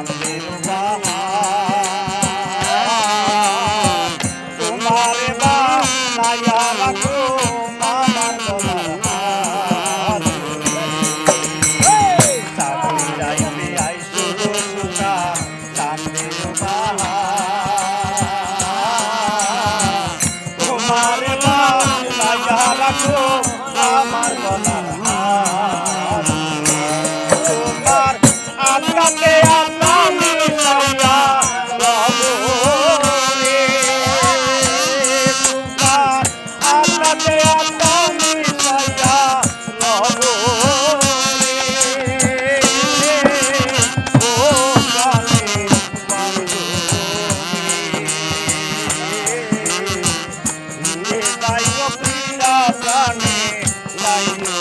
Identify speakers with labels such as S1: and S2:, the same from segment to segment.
S1: on the river. Bye.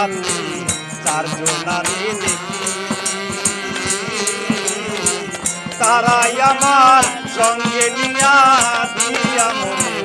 S1: রাতি তারাই আমার সঙ্গে নিয়া দিয়া মনে